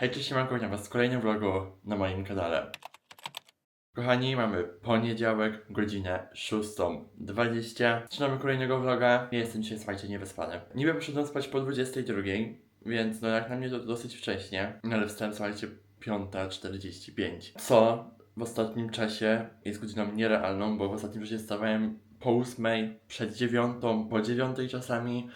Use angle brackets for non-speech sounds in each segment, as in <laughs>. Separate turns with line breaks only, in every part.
Hej, cześć, siemanko, witam was w kolejnym vlogu na moim kanale. Kochani, mamy poniedziałek, godzinę 6.20. Zaczynamy kolejnego vloga. Ja jestem dzisiaj, słuchajcie, niewyspany. Niby poszedłem spać po 22, więc no jak na mnie to dosyć wcześnie. Ale wstałem, słuchajcie, 5.45. Co w ostatnim czasie jest godziną nierealną, bo w ostatnim czasie wstawałem po 8, przed 9, po 9 czasami.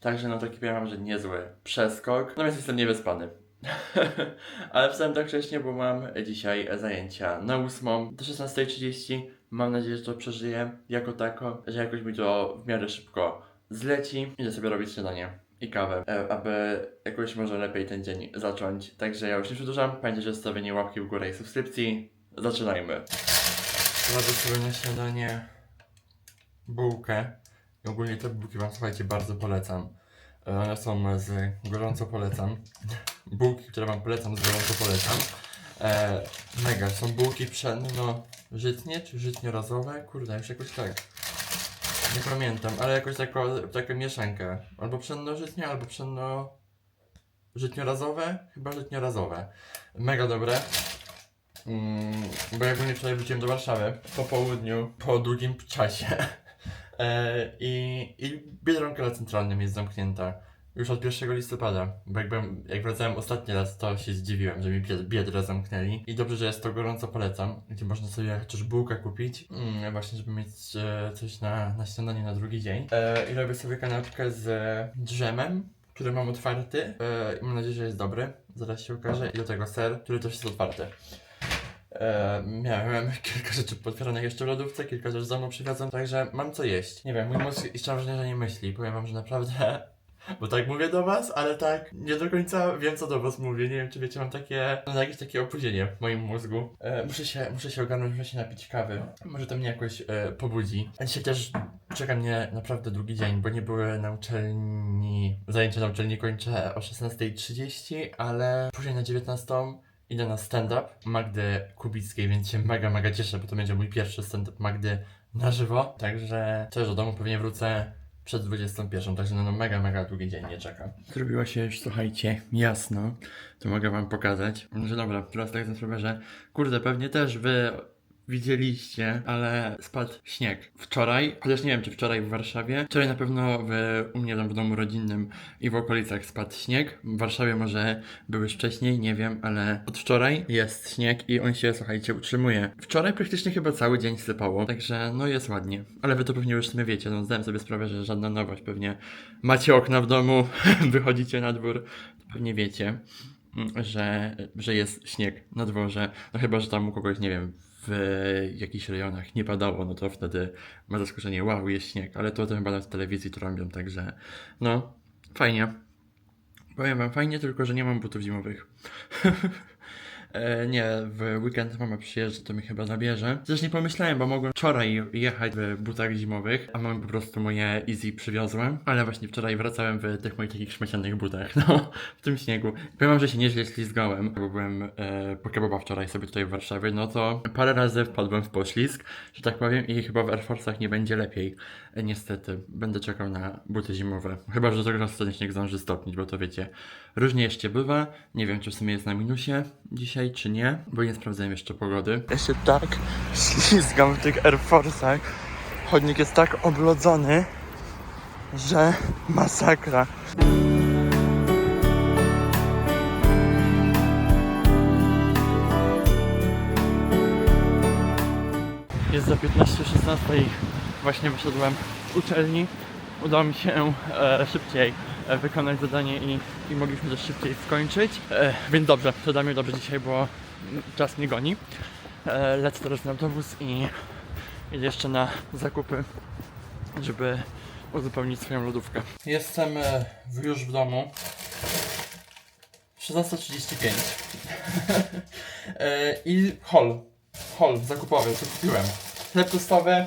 Także no taki powiem że niezły przeskok. Więc jestem niewyspany. <laughs> Ale wstałem tak wcześnie, bo mam dzisiaj zajęcia na 8 do 16.30. Mam nadzieję, że to przeżyję jako tako, że jakoś mi to w miarę szybko zleci. Idę sobie robić śniadanie i kawę, e, aby jakoś może lepiej ten dzień zacząć. Także ja już nie przedłużam. Pamiętajcie, że zostawienie łapki w górę i subskrypcji. Zaczynajmy. Robię sobie na śniadanie bułkę. I ogólnie te bułki wam, słuchajcie, bardzo polecam. E, One są z gorąco polecam. Bułki, które wam polecam, z gorąco polecam. E, mega, są bułki pszenno żytnie, czy żytnio-razowe? Kurde, już jakoś tak. Nie pamiętam, ale jakoś tako, taką mieszankę. Albo pszenno-żytnie, albo pszenno... Żytnio-razowe? Chyba żytnio-razowe. Mega dobre. Mm, bo ja ogólnie wczoraj wróciłem do Warszawy po południu, po długim czasie. <laughs> E, I, I Biedronka na centralnym jest zamknięta już od 1 listopada. Bo jak, byłem, jak wracałem ostatni raz, to się zdziwiłem, że mi bied- Biedrę zamknęli. I dobrze, że jest to gorąco polecam, gdzie można sobie chociaż bułkę kupić, mm, właśnie żeby mieć e, coś na, na śniadanie na drugi dzień. E, I robię sobie kanapkę z drzemem, który mam otwarty. E, mam nadzieję, że jest dobry. Zaraz się ukaże. I do tego ser, który też jest otwarty. E, miałem <laughs> kilka rzeczy potwieranych jeszcze w lodówce, kilka rzeczy z domu przywiozłem, także mam co jeść. Nie wiem, mój mózg jeszcze wrażenie, że nie myśli. Powiem wam, że naprawdę, bo tak mówię do was, ale tak nie do końca wiem, co do was mówię. Nie wiem, czy wiecie, mam takie, no, jakieś takie opóźnienie w moim mózgu. E, muszę, się, muszę się ogarnąć, muszę się napić kawy. Może to mnie jakoś e, pobudzi. A dzisiaj też czeka mnie naprawdę długi dzień, bo nie były na uczelni, zajęcia na uczelni kończę o 16.30, ale później na 19.00 idę na stand-up Magdy Kubickiej, więc się mega, mega cieszę, bo to będzie mój pierwszy stand-up Magdy na żywo. Także też do domu pewnie wrócę przed 21, także no, no mega, mega długi dzień nie czeka. Zrobiła się już, słuchajcie, jasno. To mogę wam pokazać. Że dobra, teraz tak sobie sprawę, że kurde, pewnie też wy widzieliście, ale spadł śnieg. Wczoraj, chociaż nie wiem czy wczoraj w Warszawie, wczoraj na pewno w, u mnie tam w domu rodzinnym i w okolicach spadł śnieg. W Warszawie może były już wcześniej, nie wiem, ale od wczoraj jest śnieg i on się, słuchajcie, utrzymuje. Wczoraj praktycznie chyba cały dzień sypało, także no jest ładnie. Ale wy to pewnie już w sumie wiecie, no zdałem sobie sprawę, że żadna nowość, pewnie macie okna w domu, <laughs> wychodzicie na dwór, to pewnie wiecie. mm, Że, że jest śnieg na dworze. No chyba, że tam u kogoś, nie wiem, w jakichś rejonach nie padało, no to wtedy ma zaskoczenie, wow, jest śnieg, ale to, to chyba na telewizji to robią, także no, fajnie. Powiem wam, fajnie, tylko że nie mam butów zimowych. <laughs> E, nie, w weekend mama przyjeżdża, to mi chyba zabierze. Też nie pomyślałem, bo mogłem wczoraj jechać w butach zimowych, a mam po prostu moje Easy przywiozłem. Ale właśnie wczoraj wracałem w tych moich takich śmiecianych butach, <laughs> no, w tym śniegu. Powiem że się nieźle ślizgałem, bo byłem e, po kebaba wczoraj sobie tutaj w Warszawie, no to parę razy wpadłem w poślizg, że tak powiem, i chyba w Air Force'ach nie będzie lepiej. E, niestety, będę czekał na buty zimowe. Chyba, że tego razu ten śnieg zdąży stopnić, bo to wiecie, różnie jeszcze bywa. Nie wiem, czy w sumie jest na minusie dzisiaj, czy nie, bo nie sprawdzałem jeszcze pogody. Ja się tak <laughs> ślizgam w tych Air Force'ach. Chodnik jest tak oblodzony, że masakra. Jest za 15-16 i właśnie wyszedłem z uczelni. Udało mi się e, szybciej wykonać zadanie i, i mogliśmy też szybciej skończyć. E, więc dobrze, to dobrze dzisiaj, bo czas mnie goni. E, lecę teraz na autobus i idę jeszcze na zakupy, żeby uzupełnić swoją lodówkę. Jestem e, już w domu. 16.35 <laughs> e, i hol. Hol zakupowy, co kupiłem. Chleb tostowy,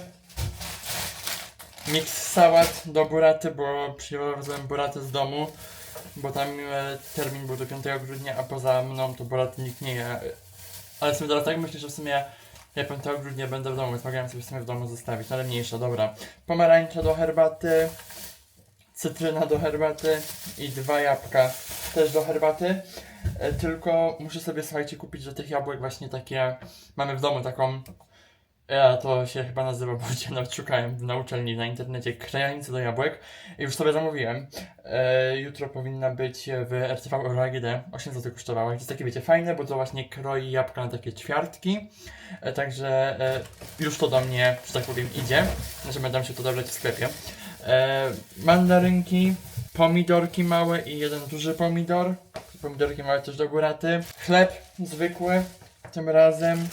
miks sałat do buraty, bo przywiozłem buratę z domu, bo tam e, termin był do 5 grudnia, a poza mną to buraty nikt nie je. Ale w sumie teraz tak myślę, że w sumie ja 5 grudnia będę w domu, więc mogłem sobie w sumie w domu zostawić, no ale mniejsza, dobra. Pomarańcza do herbaty, cytryna do herbaty i dwa jabłka też do herbaty. E, Tylko muszę sobie, słuchajcie, kupić do tych jabłek właśnie takie. Mamy w domu taką. Ja to się chyba nazywa, bo cię szukałem na uczelni na internecie krajanicy do jabłek i już sobie zamówiłem. E, jutro powinna być w RTV Euro AGD. 8 zł kosztowała. Jest takie, wiecie, fajne, bo to właśnie kroi jabłka na takie ćwiartki. E, także e, już to do mnie, że tak powiem, idzie. Że będę się to dobrać w sklepie. E, mandarynki, pomidorki małe i jeden duży pomidor. Pomidorki małe też do góraty. Chleb zwykły, tym razem.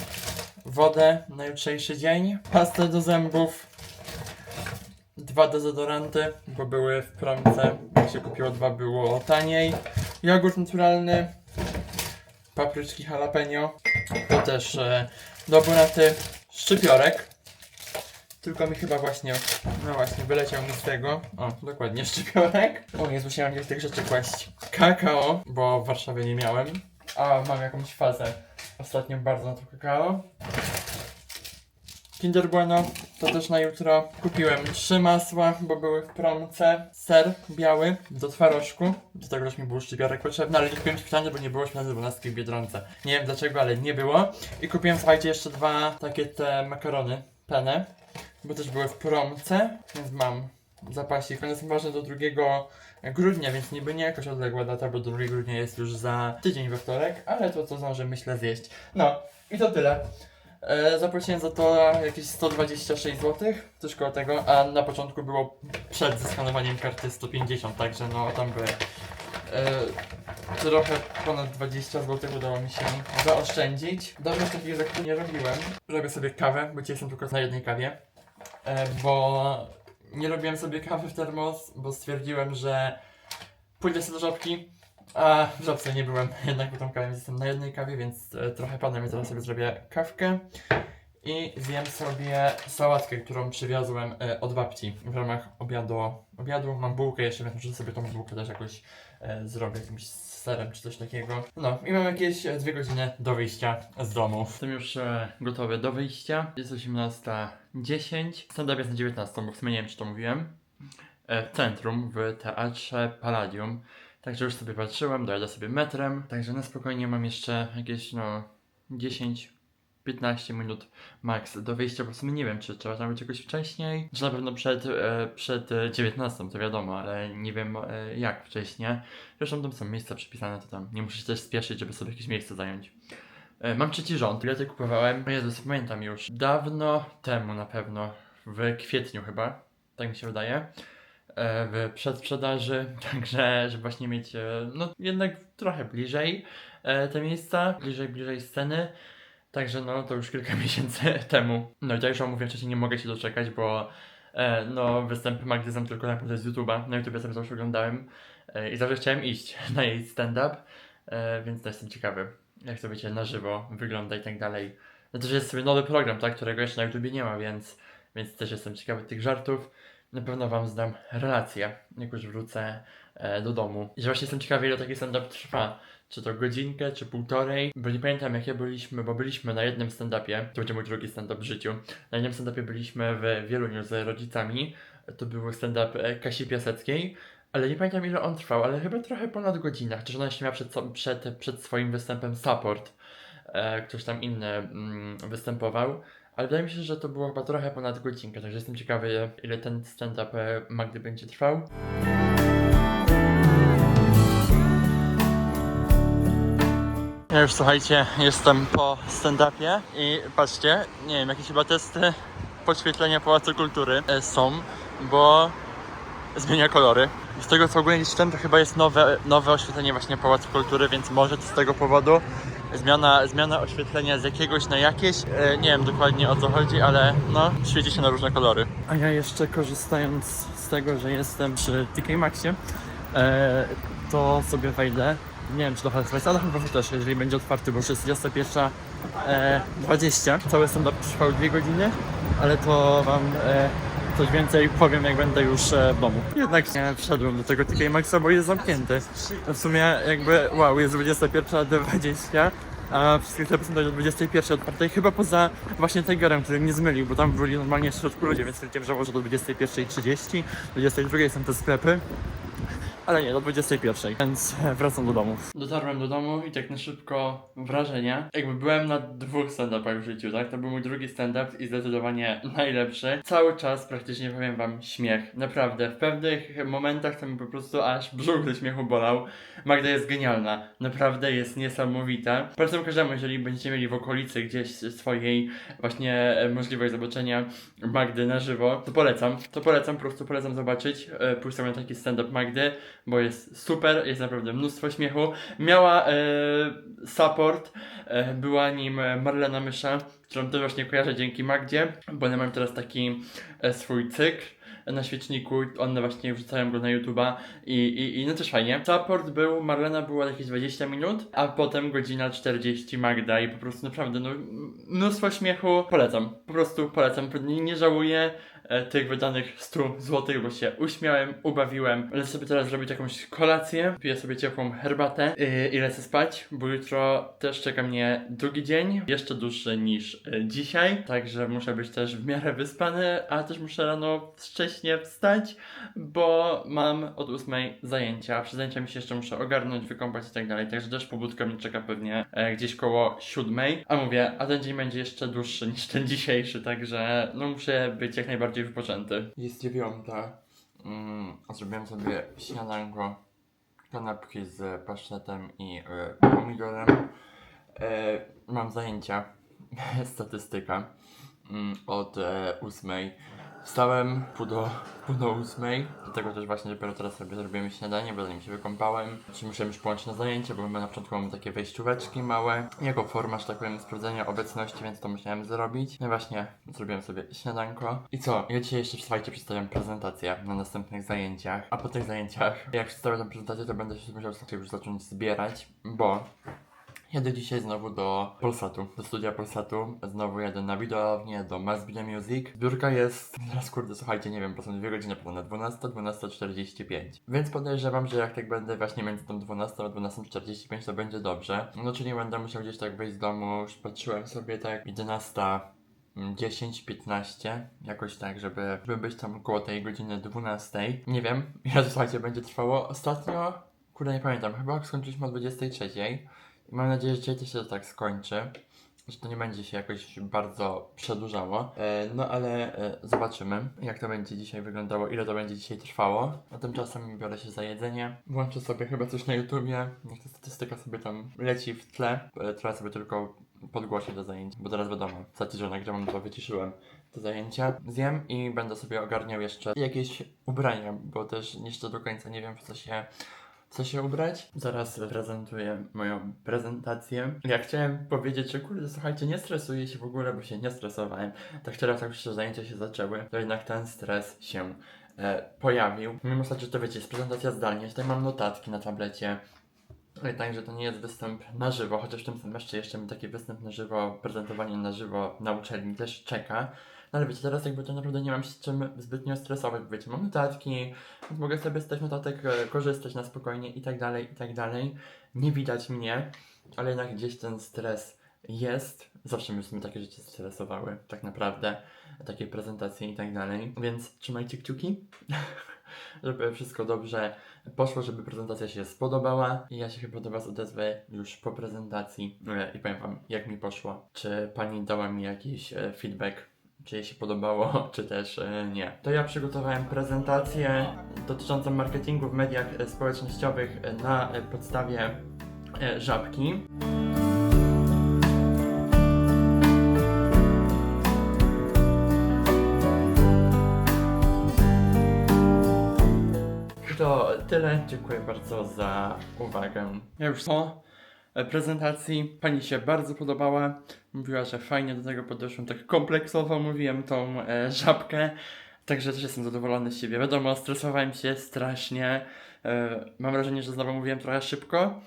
Wodę na jutrzejszy dzień. Pastę do zębów. Dwa dezodoranty, bo były w promce. Jak się kupiło dwa, było taniej. Jogurt naturalny. Papryczki jalapeno. To też e, do buraty. Szczypiorek. Tylko mi chyba właśnie, no właśnie, wyleciał mi z tego. O, dokładnie, szczypiorek. O Jezu, musiałem gdzieś tych rzeczy kłaść. Kakao, bo w Warszawie nie miałem. A mam jakąś fazę. Ostatnio bardzo na to kakao. Kinder Bueno, to też na jutro. Kupiłem trzy masła, bo były w promce. Ser biały do twarożku. Do tego też mi był szczypiorek potrzebny, ale nie kupiłem śmietany, bo nie było śmietany 12 w Biedronce. Nie wiem dlaczego, ale nie było. I kupiłem, słuchajcie, jeszcze dwa takie te makarony penne, bo też były w promce, więc mam zapasik. One są ważne do 2 grudnia, więc niby nie jakoś odległa data, bo 2 grudnia jest już za tydzień we wtorek, ale to co zdążę myślę zjeść. No, i to tyle. E, zapłaciłem za to jakieś 126 zł, coś koło tego, a na początku było przed zeskanowaniem karty 150, także no tam były e, trochę ponad 20 zł udało mi się zaoszczędzić. Że takich zakupów nie robiłem. Robię sobie kawę, bo dzisiaj jestem tylko na jednej kawie, e, bo nie robiłem sobie kawy w termos, bo stwierdziłem, że pójdę sobie do żabki, a w żabce nie byłem, <laughs> jednak tą kawę jestem na jednej kawie, więc e, trochę padłem i teraz sobie zrobię kawkę. I zjem sobie sałatkę, którą przywiozłem e, od babci w ramach obiadu. obiadu. Mam bułkę jeszcze, więc muszę sobie tą bułkę też jakoś e, zrobię jakimś serem czy coś takiego. No i mam jakieś e, dwie godziny do wyjścia z domu. Jestem już e, gotowy do wyjścia. Jest 18.10. Stand-up jest na 19, bo w sumie nie wiem czy to mówiłem. E, w centrum, w teatrze Palladium. Także już sobie patrzyłem, dojadę sobie metrem. Także na spokojnie mam jeszcze jakieś no 10 15 minut max do wyjścia, w sumie nie wiem, czy trzeba tam być jakoś wcześniej, czy na pewno przed, e, przed e, 19, to wiadomo, ale nie wiem e, jak wcześniej. Zresztą tam są miejsca przypisane, to tam nie muszę się też spieszyć, żeby sobie jakieś miejsce zająć. E, mam trzeci rząd, bilety kupowałem, o Jezus, pamiętam już, dawno temu na pewno, w kwietniu chyba, tak mi się wydaje, e, w przedsprzedaży, <laughs> także żeby właśnie mieć, e, no jednak trochę bliżej e, te miejsca, bliżej, bliżej sceny. Także no to już kilka <laughs> miesięcy temu. No i tak już mówię wcześniej, nie mogę się doczekać, bo e, no występy Magdy znam tylko naprawdę z YouTube'a. Na YouTubie sobie zawsze oglądałem e, i zawsze chciałem iść <laughs> na jej stand-up, e, więc też jestem ciekawy, jak to wiecie, na żywo wygląda i tak dalej. No też jest sobie nowy program, tak, którego jeszcze na YouTubie nie ma, więc, więc też jestem ciekawy tych żartów. Na pewno wam zdam relację, jak już wrócę e, do domu. I właśnie jestem ciekawy, ile taki stand-up trwa czy to godzinkę, czy półtorej, bo nie pamiętam jakie byliśmy, bo byliśmy na jednym stand-upie, to będzie mój drugi stand-up w życiu, na jednym stand-upie byliśmy w Wieluniu z rodzicami, to był stand-up e, Kasi Piaseckiej, ale nie pamiętam ile on trwał, ale chyba trochę ponad godzinę, chociaż ona jeszcze miała przed, przed, przed swoim występem support, e, ktoś tam inny mm, występował, ale wydaje mi się, że to było chyba trochę ponad godzinkę, także jestem ciekawy ile ten stand-up e, Magdy będzie trwał. Ja już słuchajcie, jestem po stand-upie i patrzcie, nie wiem, jakieś chyba testy podświetlenia Pałacu Kultury e, są, bo zmienia kolory. Z tego co ogólnie czytam, to chyba jest nowe, nowe oświetlenie właśnie Pałacu Kultury, więc może to z tego powodu zmiana, zmiana oświetlenia z jakiegoś na jakieś. E, nie wiem dokładnie o co chodzi, ale no, świeci się na różne kolory. A ja jeszcze korzystając z tego, że jestem przy TK Maxie, e, to sobie wejdę. Nie wiem, czy to Half ale chyba też, jeżeli będzie otwarty, bo już jest 21.20. E, 20. Cały stand-up trwał 2 godziny, ale to wam e, coś więcej powiem, jak będę już e, w domu. Jednak nie wszedłem do tego TK Maxa, bo jest zamknięty. W sumie jakby, wow, jest 21.20. A wszystkie sklepy są do 21 otwarte, chyba poza właśnie Tigerem, który mnie zmylił, bo tam byli normalnie w środku ludzie, więc stwierdziłem, że do 21.30, 22 są te sklepy.
Ale nie, do 21, więc <laughs> wracam do domu.
Dotarłem do domu i tak na szybko wrażenia. Jakby byłem na dwóch stand-upach w życiu, tak? To był mój drugi stand-up i zdecydowanie <laughs> najlepszy. Cały czas praktycznie powiem wam śmiech. Naprawdę. W pewnych momentach to mi po prostu aż brzuch ze śmiechu bolał. Magda jest genialna. Naprawdę jest niesamowita. Polecam każdemu, jeżeli będziecie mieli w okolicy gdzieś swojej właśnie możliwość zobaczenia Magdy na żywo, to polecam. To polecam, po prostu polecam zobaczyć. E, pójść sobie na taki stand-up Magdy, bo jest super, jest naprawdę mnóstwo śmiechu. Miała e, support, e, była nim e, Marlena Mysza, którą też właśnie kojarzę dzięki Magdzie, bo one mają teraz taki e, swój cykl na świeczniku, one właśnie wrzucają go na YouTube'a i, i, i no też fajnie. Support był, Marlena była jakieś 20 minut, a potem godzina 40 Magda i po prostu naprawdę no mnóstwo śmiechu, polecam, po prostu polecam, nie, nie żałuję tych wydanych 100 zł, bo się uśmiałem, ubawiłem. Lecę sobie teraz zrobić jakąś kolację, piję sobie ciepłą herbatę yy, i lecę spać, bo jutro też czeka mnie drugi dzień, jeszcze dłuższy niż y, dzisiaj, także muszę być też w miarę wyspany, a też muszę rano wcześnie wstać, bo mam od 8 zajęcia. Przy zajęciach się jeszcze muszę ogarnąć, wykąpać i tak dalej, także też pobudka mnie czeka pewnie e, gdzieś koło 7. A mówię, a ten dzień będzie jeszcze dłuższy niż ten dzisiejszy, także no muszę być jak najbardziej wypoczęty. Jest dziewiąta. Mm, zrobiłem sobie śniadanko, kanapki z pasztetem i y, pomidorem. E, mam zajęcia, <laughs> statystyka, mm, od e, ósmej. Wstałem pół do, pół do ósmej, dlatego też właśnie dopiero teraz sobie zrobimy śniadanie, bo zanim się wykąpałem. Czy już połączyć na zajęcie, bo na początku mamy takie wejścióweczki małe, jako forma, że tak powiem, sprawdzenia obecności, więc to musiałem zrobić. No właśnie, zrobiłem sobie śniadanko. I co? Ja dzisiaj jeszcze, słuchajcie, przedstawiam prezentację na następnych zajęciach, a po tych zajęciach, jak przedstawię tę prezentację, to będę się musiał już zacząć zbierać, bo Jadę dzisiaj znowu do Polsatu, do studia Polsatu. Znowu jadę na widownię, do The Music. Zbiórka jest, teraz kurde, słuchajcie, nie wiem, po są dwie godziny ponad 12, 12.45. Więc podejrzewam, że jak tak będę właśnie między tą 12 a 12.45 to będzie dobrze. No czyli będę musiał gdzieś tak wyjść z domu, już patrzyłem sobie tak 11 10, 15, jakoś tak, żeby, żeby być tam około tej godziny 12. Nie wiem, <laughs> ile to słuchajcie będzie trwało. Ostatnio, kurde nie pamiętam, chyba skończyliśmy o 23. I mam nadzieję, że dzisiaj się to tak skończy. Że to nie będzie się jakoś bardzo przedłużało. E, no ale e, zobaczymy, jak to będzie dzisiaj wyglądało, ile to będzie dzisiaj trwało. A tymczasem biorę się za jedzenie. Włączę sobie chyba coś na YouTubie. Niech ta statystyka sobie tam leci w tle. E, teraz sobie tylko podgłoszę do zajęć, bo teraz wiadomo, za że nagrywam, to wyciszyłem te zajęcia. Zjem i będę sobie ogarniał jeszcze jakieś ubrania, bo też jeszcze do końca nie wiem, w co się co się ubrać. Zaraz prezentuję moją prezentację. Ja chciałem powiedzieć, że kurde, słuchajcie, nie stresuję się w ogóle, bo się nie stresowałem. Tak teraz, jak już zajęcia się zaczęły, to jednak ten stres się e, pojawił. Mimo że to wiecie, jest prezentacja zdalnie, tutaj mam notatki na tablecie. Ale Także to nie jest występ na żywo, chociaż w tym semestrze jeszcze mi taki występ na żywo, prezentowanie na żywo na uczelni też czeka. No ale wiecie, teraz jakby to naprawdę nie mam się z czym zbytnio stresować, bo wiecie, mam notatki, więc mogę sobie z tych notatek e, korzystać na spokojnie i tak dalej, i tak dalej. Nie widać mnie, ale jednak gdzieś ten stres jest. Zawsze sumie takie rzeczy stresowały, tak naprawdę, takie prezentacje i tak dalej. Więc trzymajcie kciuki, <laughs> żeby wszystko dobrze poszło, żeby prezentacja się spodobała. I ja się chyba do Was odezwę już po prezentacji e, i powiem Wam, jak mi poszło. Czy Pani dała mi jakiś e, feedback czy jej się podobało, <laughs> czy też e, nie. To ja przygotowałem prezentację dotyczącą marketingu w mediach e, społecznościowych e, na podstawie żabki. To tyle. Dziękuję bardzo za uwagę. Ja już prezentacji pani się bardzo podobała. Mówiła, że fajnie do tego podeszłem, tak kompleksowo mówiłem tą e, żabkę. Także też jestem zadowolony z siebie. Wiadomo, stresowałem się strasznie. E, mam wrażenie, że znowu mówiłem trochę szybko,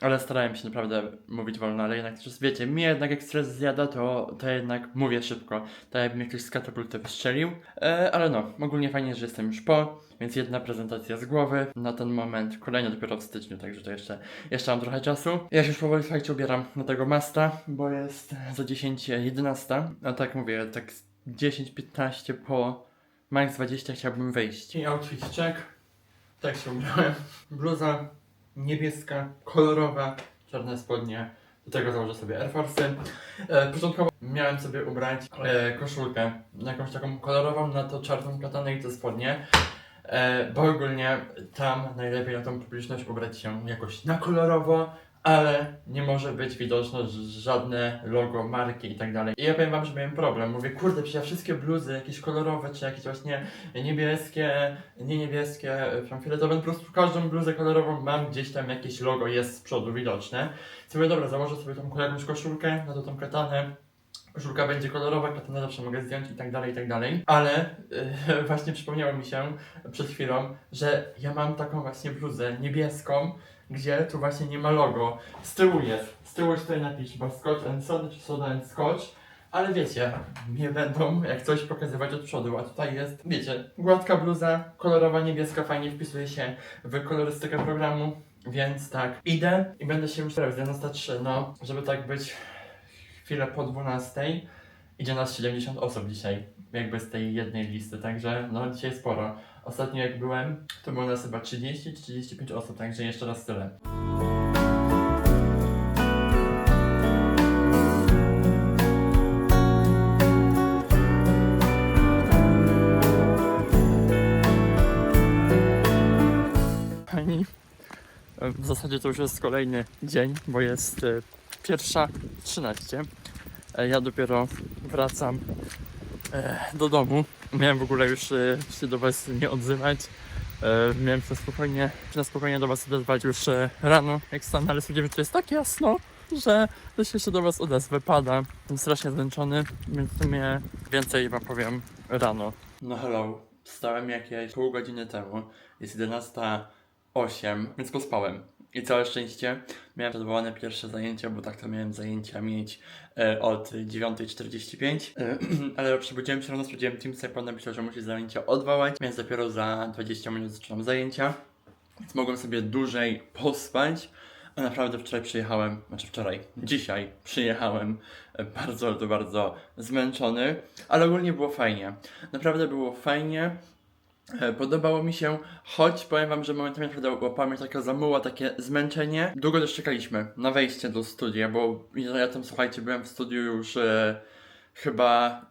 ale starałem się naprawdę mówić wolno, ale jednak też wiecie, mnie jednak jak stres zjada, to, to jednak mówię szybko. Tak jakby mnie ktoś z katapulty wystrzelił. E, ale no, ogólnie fajnie, że jestem już po, więc jedna prezentacja z głowy na ten moment, kolejna dopiero w styczniu, także to jeszcze, jeszcze mam trochę czasu. Ja się już powoli, słuchajcie, ubieram na tego masta, bo jest za 10.11, a tak mówię, tak z 10-15 po max 20 chciałbym wyjść. I outfit check. Tak się ubrałem. Bluza niebieska, kolorowa, czarne spodnie. Do tego założę sobie Air Force'y. E, początkowo miałem sobie ubrać e, koszulkę, jakąś taką kolorową, na to czarną katanę i te spodnie. E, bo ogólnie tam najlepiej na tą publiczność ubrać się jakoś na kolorowo, ale nie może być widoczne żadne logo, marki i tak dalej. I ja powiem wam, że miałem problem. Mówię, kurde, przecież wszystkie bluzy, jakieś kolorowe, czy jakieś właśnie niebieskie, nie niebieskie, fioletowe, po prostu każdą bluzę kolorową mam gdzieś tam jakieś logo jest z przodu widoczne. Więc mówię, dobra, założę sobie tą jakąś koszulkę, na to tą katanę. Koszulka będzie kolorowa, katanę zawsze mogę zdjąć i tak dalej, i tak dalej. Ale yy, <laughs> właśnie przypomniało mi się przed chwilą, że ja mam taką właśnie bluzę niebieską, gdzie tu właśnie nie ma logo. Z tyłu jest. Z tyłu jest tutaj napis chyba Scotch and Soda czy Soda and Scotch. Ale wiecie, nie będą jak coś pokazywać od przodu, a tutaj jest, wiecie, gładka bluza, kolorowa, niebieska, fajnie wpisuje się w kolorystykę programu, więc tak, idę i będę się już teraz na 3, no, żeby tak być chwilę po 12. Idzie nas 70 osób dzisiaj, jakby z tej jednej listy, także no dzisiaj sporo. Ostatnio jak byłem, to było nas chyba 30-35 osób, także jeszcze raz tyle.
Pani, w zasadzie to już jest kolejny dzień, bo jest e, pierwsza 13. E, Ja dopiero wracam e, do domu. Miałem w ogóle już e, się do Was nie odzywać. Miałem się spokojnie, na spokojnie do Was odezwać już rano, jak stanę, ale stwierdziłem, że to jest tak jasno, że się jeszcze do Was odezwę. Pada, jestem strasznie zmęczony, więc w sumie więcej Wam powiem rano.
No hello, wstałem jakieś pół godziny temu, jest 11.08, więc pospałem. I całe szczęście miałem odwołane pierwsze zajęcia, bo tak to miałem zajęcia mieć e, od 9.45, e, <clears throat> ale przebudziłem się rano, sprawdziłem Teamsa i pan napisał, że musi zajęcia odwołać, więc dopiero za 20 minut zaczynam zajęcia, więc mogłem sobie dłużej pospać. A naprawdę wczoraj przyjechałem, znaczy wczoraj, dzisiaj przyjechałem e, bardzo, bardzo zmęczony, ale ogólnie było fajnie. Naprawdę było fajnie. E, Podobało mi się, choć powiem wam, że momentami naprawdę łapała mnie taka zamuła, takie zmęczenie. Długo też czekaliśmy na wejście do studia, bo ja tam, słuchajcie, byłem w studiu już e, chyba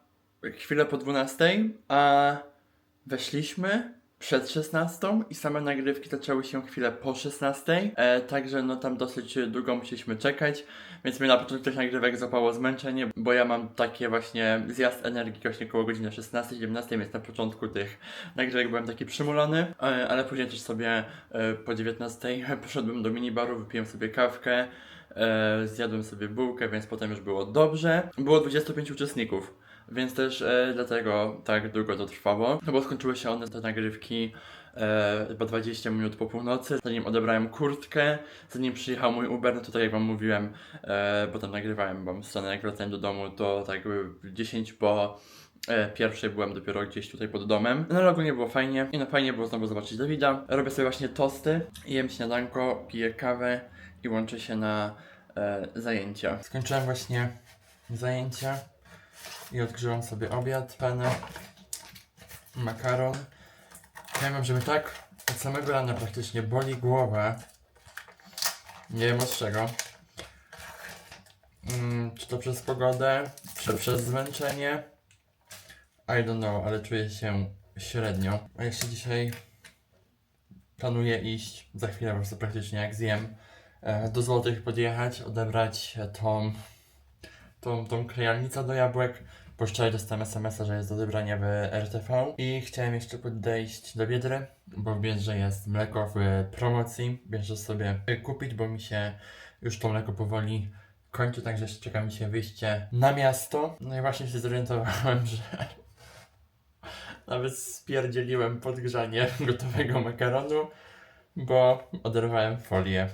chwilę po 12, a weszliśmy przed 16 i same nagrywki zaczęły się chwilę po 16, e, także no tam dosyć długo musieliśmy czekać, więc mnie na początku tych nagrywek zapało zmęczenie, bo ja mam takie właśnie zjazd energii właśnie około godziny 16-17, więc na początku tych nagrywek byłem taki przymulony, e, ale później też sobie e, po 19 <laughs> poszedłem do minibaru, wypiłem sobie kawkę, e, zjadłem sobie bułkę, więc potem już było dobrze. Było 25 uczestników. Więc też e, dlatego tak długo to trwało. No bo skończyły się one, te nagrywki, e, chyba 20 minut po północy. Zanim odebrałem kurtkę, zanim przyjechał mój Uber, no to tak jak wam mówiłem, e, bo tam nagrywałem wam scenę, jak wracałem do domu, to tak jakby 10 po e, pierwszej byłem dopiero gdzieś tutaj pod domem. No ale ogólnie było fajnie i no fajnie było znowu zobaczyć Dawida. Robię sobie właśnie tosty, jem śniadanko, piję kawę i łączę się na e, zajęcia. Skończyłem właśnie zajęcia i odgrzewam sobie obiad, penę, makaron. Ja mam, że mnie tak od samego rana praktycznie boli głowa. Nie wiem od czego. Mm, czy to przez pogodę, czy przez zmęczenie? I don't know, ale czuję się średnio. A jeszcze dzisiaj planuję iść, za chwilę po prostu praktycznie jak zjem, e, do Złotych podjechać, odebrać e, tą, tą, tą krajalnicę do jabłek. Bo wczoraj dostałem SMS-a, że jest do odebrania w RTV i chciałem jeszcze podejść do Biedry, bo w Biedrze jest mleko w promocji. Bierzę sobie y, kupić, bo mi się już to mleko powoli kończy, także czeka mi się wyjście na miasto. No i właśnie się zorientowałem, <laughs> że nawet spierdzieliłem podgrzanie <laughs> gotowego makaronu, bo oderwałem folię.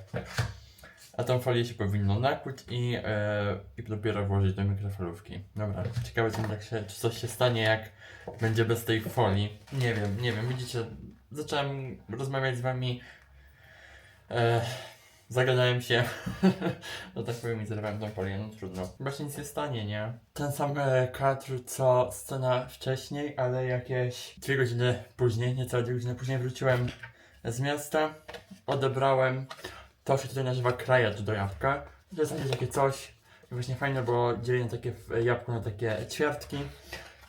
A tą folię się powinno nakłuć i, e, i dopiero włożyć do mikrofalówki. Dobra, ciekawe jestem, jak się, czy coś się stanie, jak będzie bez tej folii. Nie wiem, nie wiem, widzicie, zacząłem rozmawiać z wami, e, zagadałem się, <laughs> no tak powiem i zerwałem tą folię, no trudno. Się nic nie stanie, nie? Ten sam e, kadr, co scena wcześniej, ale jakieś dwie godziny później, niecałe dwie godziny później wróciłem z miasta. Odebrałem to, się tutaj nazywa krajacz do jabłka. To jest takie- coś, właśnie fajne, bo dzielę takie w- jabłko na takie ćwiartki.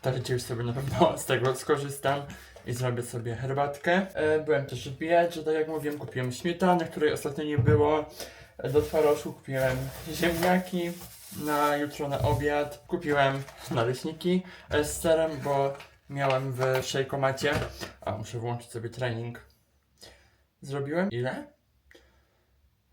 Także dzisiaj sobie na pewno z tego skorzystam i zrobię sobie herbatkę. E, byłem też w Biedrze, tak jak mówiłem, kupiłem śmietanę, której ostatnio nie było. E, Do twarożu kupiłem ziemniaki na jutro na obiad. Kupiłem naleśniki e, z serem, bo miałem w szejkomacie. A, muszę włączyć sobie trening. Zrobiłem ile?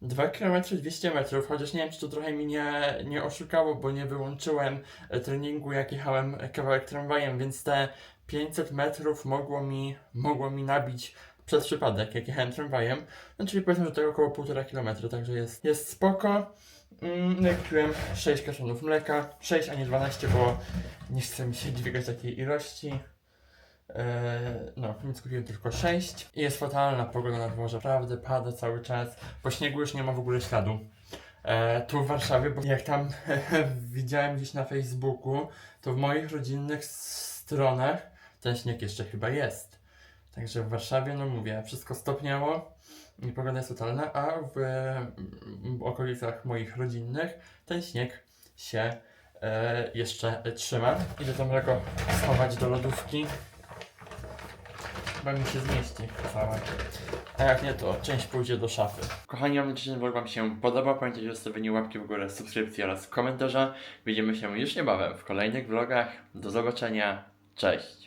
2 km 200 metrów, chociaż nie wiem, czy to trochę mi nie, nie oszukało, bo nie wyłączyłem e, treningu, jak jechałem kawałek tramwajem, więc te 500 metrów mogło mi, mogło mi nabić przez przypadek, jak jechałem tramwajem. No czyli powiedzmy, że to około 1,5 km, także jest, jest spoko. Mm, No i kupiłem 6 kaszanów mleka, 6, a nie 12, bo nie chce mi się dźwigać takiej ilości. Eee, no, więc kupiłem tylko 6 i jest fatalna pogoda na dworze, naprawdę pada cały czas. Po śniegu już nie ma w ogóle śladu. E, tu w Warszawie, bo jak tam <laughs> widziałem gdzieś na Facebooku, to w moich rodzinnych stronach ten śnieg jeszcze chyba jest. Także w Warszawie, no mówię, wszystko stopniało i pogoda jest totalna, a w, w okolicach moich rodzinnych ten śnieg się e, jeszcze trzyma. Idę to mleko schować do lodówki, chyba mi się zmieści całe. A jak nie, to część pójdzie do szafy. Kochani, mam nadzieję, że vlog Wam się podobał. Pamiętajcie o zostawieniu łapki w górę, subskrypcji oraz komentarza. Widzimy się już niebawem w kolejnych vlogach. Do zobaczenia. Cześć!